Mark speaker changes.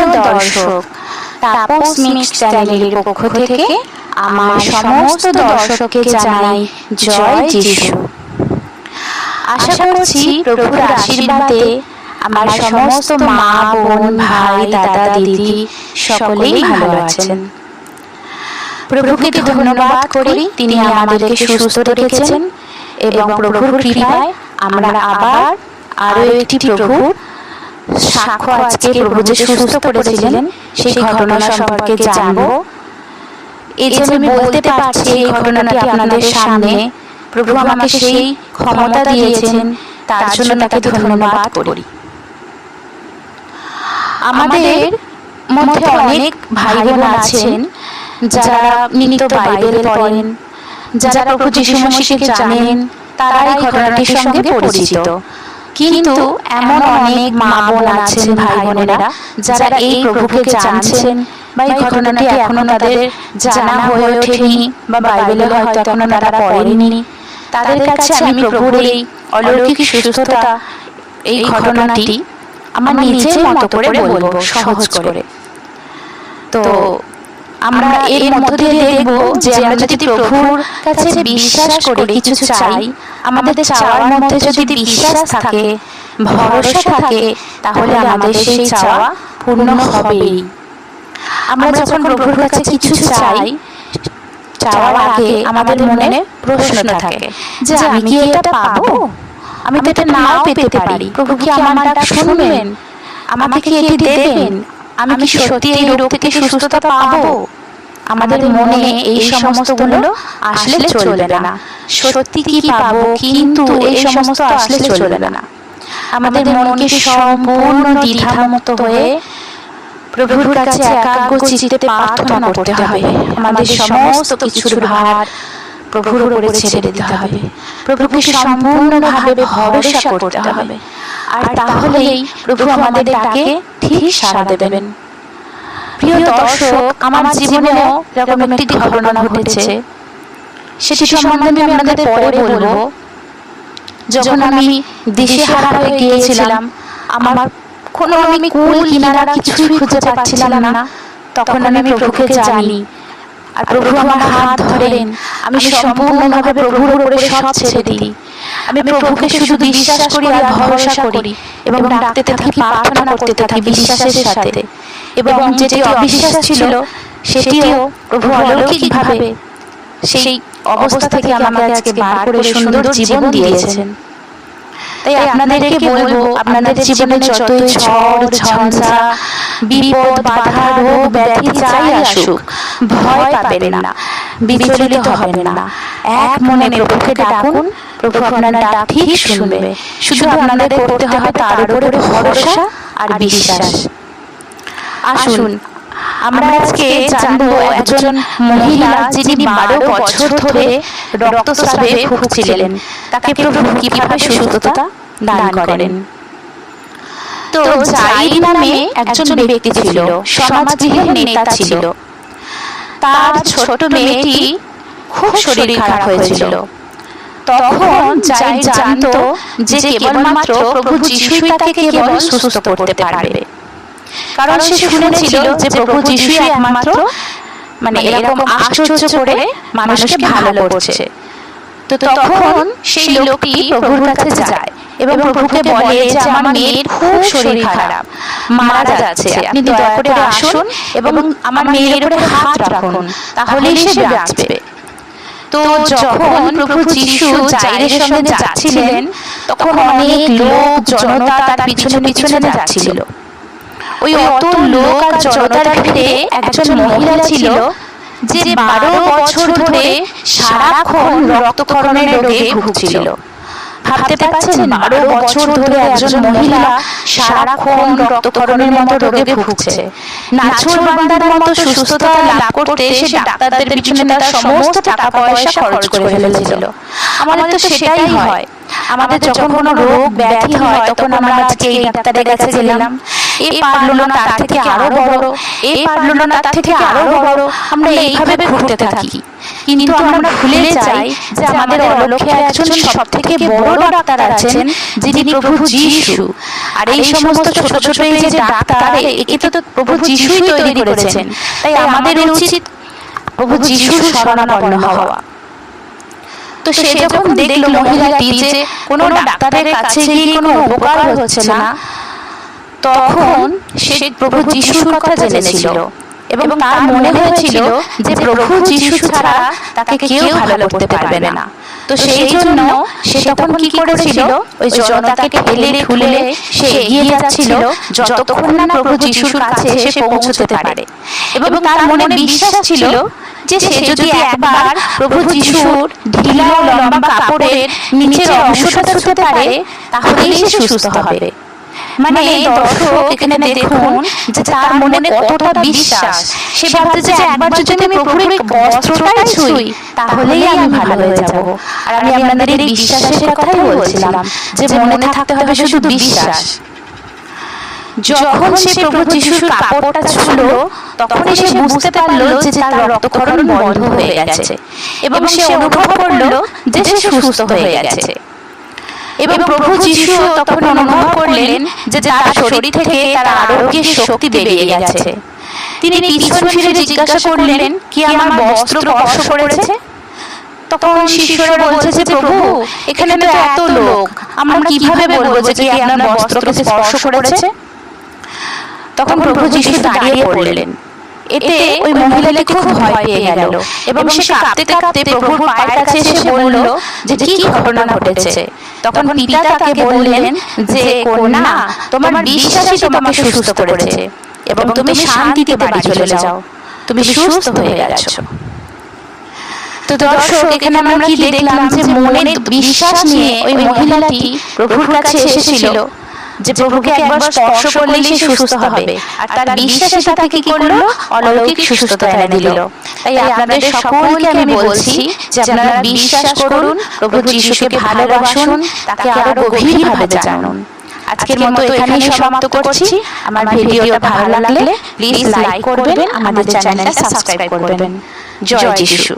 Speaker 1: প্রিয় দর্শক, তাপস মিক্স চ্যানেলের পক্ষ থেকে আমার সমস্ত দর্শককে জানাই জয় যিশু। আশা করছি প্রভুর আশীর্বাদে আমার সমস্ত মা, বোন, ভাই, দাদা, দিদি সকলেই ভালো আছেন। প্রভুকে ধন্যবাদ করি, তিনি আমাদেরকে সুস্থ রেখেছেন এবং প্রভুর কৃপায় আমরা আবার আরও একটি প্রভুর সাক্ষ্য আজকে প্রভু যে সুস্থ করেছিলেন। সেই ঘটনা সম্পর্কে জানব। এই যে আমি বলতে পারছি এই ঘটনাটি আপনাদের সামনে প্রভু আমাকে সেই ক্ষমতা দিয়েছেন। তার জন্য তাকে ধন্যবাদ করি। আমাদের মধ্যে অনেক ভাই বোন আছেন যারা নিত্য বাইবেল পড়েন যারা প্রভু যিশু মসিহকে জানেন তারা এই ঘটনাটির সঙ্গে পরিচিত। কিন্তু এমন অনেক মা বোন আছেন ভাই বোনেরা যারা এই প্রভুকে জানছেন বা এই ঘটনাটি এখনও তাদের জানা হয়ে ওঠেনি বা বাইবেলে হয়তো এখনও তারা পড়েনি তাদের কাছে আমি প্রভুর এই অলৌকিক সুস্থতা, এই ঘটনাটি আমার নিজের মতো করে বলব, সহজ করে। তো আমরা এর মধ্য দিয়ে দেখব যে আমরা যদি প্রভুর কাছে বিশ্বাস করে, কিছু চাই আমাদের চাওয়ার মধ্যে যদি বিশ্বাস থাকে ভরসা থাকে তাহলে আমাদের সেই চাওয়া পূর্ণ হবেই। আমরা যখন প্রভুর কাছে কিছু চাই চাওয়ার আগে আমাদের মনে প্রশ্ন থাকে যে আমি কি এটা পাবো? আমি তো এটা নাও পেতে পারি। প্রভু কি আমার ডাক শুনবেন? আমাকে কি এটি দেবেন? আমি কি সত্যি এই রোগ থেকে সুস্থতা পাবো? আমাদের মনে এই সমস্তগুলো আসলে চলবে না। সত্যি কি পাবো কিন্তু এই সমস্ত আসলে চলবে না। আমাদের মনকে সম্পূর্ণ দ্বিধামুক্ত হয়ে প্রভুর কাছে একাগ্র চিত্তে প্রার্থনা করতে হবে। আমাদের সমস্ত কিছুর ভার প্রভুর উপরে ছেড়ে দিতে হবে। প্রভুকে সম্পূর্ণভাবে ভরসা করতে হবে। আর তাহলেই প্রভু আমাদের ডাকে ঠিক সাড়া দেবেন। প্রিয় দর্শক, আমার জীবনেও এরকম একটি ঘটনা ঘটেছে। সেটি সম্বন্ধে আমি আপনাদের পরে বলব। যখন আমি দিশেহারা হয়ে গিয়েছিলাম, আমার কোনো আমি কুল, কিনারা কিছুই খুঁজে পাচ্ছিলাম না। তখন আমি প্রভুকে জানি। আর প্রভু আমার হাত ধরেন। আমি সম্পূর্ণভাবে প্রভুর উপরে সব ছেড়ে দিই। আমি প্রভুকে শুধু বিশ্বাস করি আর ভরসা করি এবং ডাকতে থাকি, প্রার্থনা করতে থাকি বিশ্বাসের সাথে। এবং যেটি অবিশ্বাস ছিল সেটিও প্রভু অলৌকিকভাবে সেই অবস্থা থেকে আমাকে আজকে বার করে সুন্দর জীবন দিয়েছেন। তাই আপনাদেরকে বলব আপনাদের জীবনে যতই ঝড় ঝঞ্ঝা বিপদ বাধা রোগ ব্যাধি যাই আসুক ভয় পাবেন না বিচলিত হবেন না। এক মনে প্রভুকে ডাকুন প্রভু আপনার ডাক ঠিক শুনবে। শুধু আপনাদের করতে হবে তার উপরে ভরসা আর বিশ্বাস। আসুন আমরা আজকে জানব একজন মহিলা যিনি বারো বছর ধরে রক্তস্রাবে ভুগছিলেন। তাকে প্রভু কীভাবে সুস্থতা দান করেন? তো নামে একজন ব্যক্তি ছিল সমাজগৃহের নেতা ছিল। তার ছোট মেয়েটি খুব শরীর খারাপ হয়েছিল। তখন যাই জানতো যে কেবলমাত্র প্রভু যিশুই তাকে কেবল সুস্থ করতে পারবে। কারণ সে শুনেছিল যে প্রভু যিশুই একমাত্র মানে এরকম আশ্চর্য করে মানুষকে ভালো করছে। তো তখন সেই লোকটি প্রভুর কাছে যায় এবং প্রভুকে বলে যে আমার মেয়ের খুব শরীর খারাপ। মারা যাচ্ছে। আপনি দয়া করে আসুন এবং আমার মেয়ের উপরে হাত রাখুন। তাহলেই সে বাঁচবে তো যখন প্রভু যিশু জাইরের সঙ্গে যাচ্ছিলেন তখন অনেক লোক জনতা তার পিছনে পিছনে যাচ্ছিল। ওই অত লোক আর জনতার ভিড়ে একজন মহিলা ছিল যে বারো বছর ধরে সারাক্ষণ রক্তকরণের রোগে ভুগছিল। ভাবতে পারছেন বারো বছর ধরে একজন মহিলা সারাক্ষণ রক্তকরণের মতো রোগে ভুগছে। নাছর বান্দার মতো সুস্থতা লাভ করতে সে ডাক্তারদের পিছনে তার সমস্ত টাকা পয়সা খরচ করে ফেলেছিল। আমাদের তো সেটাই হয়। আমাদের যখন কোনো রোগ ব্যাধি হয় তখন আমরা আজকে এই ডাক্তারের কাছে গেলাম। এ পারল না তার থেকে আরও বড়, এ পারল না তার থেকে আরও বড়, আমরা এইভাবে ঘুরতে থাকি। কিন্তু আমরা ভুলে যাই যে আমাদের অলক্ষ্যে একজন সব থেকে বড় ডাক্তার আছেন, যিনি প্রভু যিশু। আর এই সমস্ত ছোট ছোট এই যে ডাক্তার, একে তো প্রভু যিশুই তৈরি করেছেন। তাই আমাদের উচিত প্রভু যিশুর শরণাপন্ন হওয়া। তো সে যখন দেখল মহিলাটি যে কোনো ডাক্তারের কাছে গিয়ে কোনো উপকার হচ্ছে না তখন সে প্রভু যিশুর কথা জেনেছিল এবং তার মনে হয়েছিল যে প্রভু যিশু ছাড়া তাকে কেউ ভালো করতে পারবে না। তো সেই জন্য সে তখন কি করেছিল? ওই জনতাকে ঠেলে ঠুলে সে এগিয়ে যাচ্ছিল যতক্ষণ না প্রভু যিশুর কাছে এসে পৌঁছতে পারে। এবং তার মনে বিশ্বাস ছিল যে সে যদি একবার প্রভু যিশুর ঢিলা ও লম্বা কাপড়ের নিচের অংশটা ছুঁতে পারে তাহলেই সে সুস্থ হবে। মানে দর্শক এখানে দেখুন যে তার মনে কতটা বিশ্বাস। সে ভাবছে যে একবার যদি আমি প্রভুর বস্ত্রটাই ছুঁই তাহলেই আমি ভালো হয়ে যাব। আর আমি আপনাদের এই বিশ্বাসের কথাই বলছিলাম যে মনে থাকতে হবে শুধু বিশ্বাস। যখন সে প্রভু যিশুর কাপড়টা ছুঁলো তখনই সে বুঝতে পারল যে তার রক্তক্ষরণ বন্ধ হয়ে গেছে এবং সে অনুভব করল যে সে সুস্থ হয়ে গেছে। এবং প্রভু যিশু তখন অনুভব করলেন যে তার শরীর থেকে তার আরোগ্যের শক্তি বেরিয়ে গেছে। তিনি পিছন ফিরে জিজ্ঞাসা করলেন, কি আমার বস্ত্র স্পর্শ করেছে? তখন শিষ্যরা বলছে যে, প্রভু, এখানে তো এত লোক। আমরা কীভাবে বলব যে কি আপনার বস্ত্রকে স্পর্শ করেছে? তখন প্রভু যিশু দাঁড়িয়ে পড়লেন। এতে ওই মহিলাটি খুব ভয় পেয়ে গেল এবং সে কাঁপতে কাঁপতে প্রভুর পায়ের কাছে এসে বলল যে কি ঘটনা ঘটেছে? তখন পিতা তাকে বললেন যে কন্যা তোমার বিশ্বাসই তোমাকে সুস্থ করেছে এবং তুমি শান্তিতে বাড়ি চলে যাও। তুমি সুস্থ হয়ে গেছো। তো দর্শক এখানে আমরা কি দেখলাম? যে মনের বিশ্বাস নিয়ে ওই মহিলাটি প্রভুর কাছে এসেছিল। যে প্রভুকে একবার স্পর্শ করলেই সে সুস্থ হবে। আর তার বিশ্বাসে তাকে কি করল? অলৌকিক সুস্থতা এনে দিল। তাই আপনাদের সকলকে আমি বলছি যে আপনারা বিশ্বাস করুন প্রভু যিশুকে ভালোবাসুন তাকে আরও গভীরভাবে জানুন। আজকের মতো এখানেই সমাপ্ত করছি। আমার ভিডিওটা ভালো লাগলে প্লিজ লাইক করবেন আমাদের চ্যানেলটা সাবস্ক্রাইব করবেন। জয় যিশু।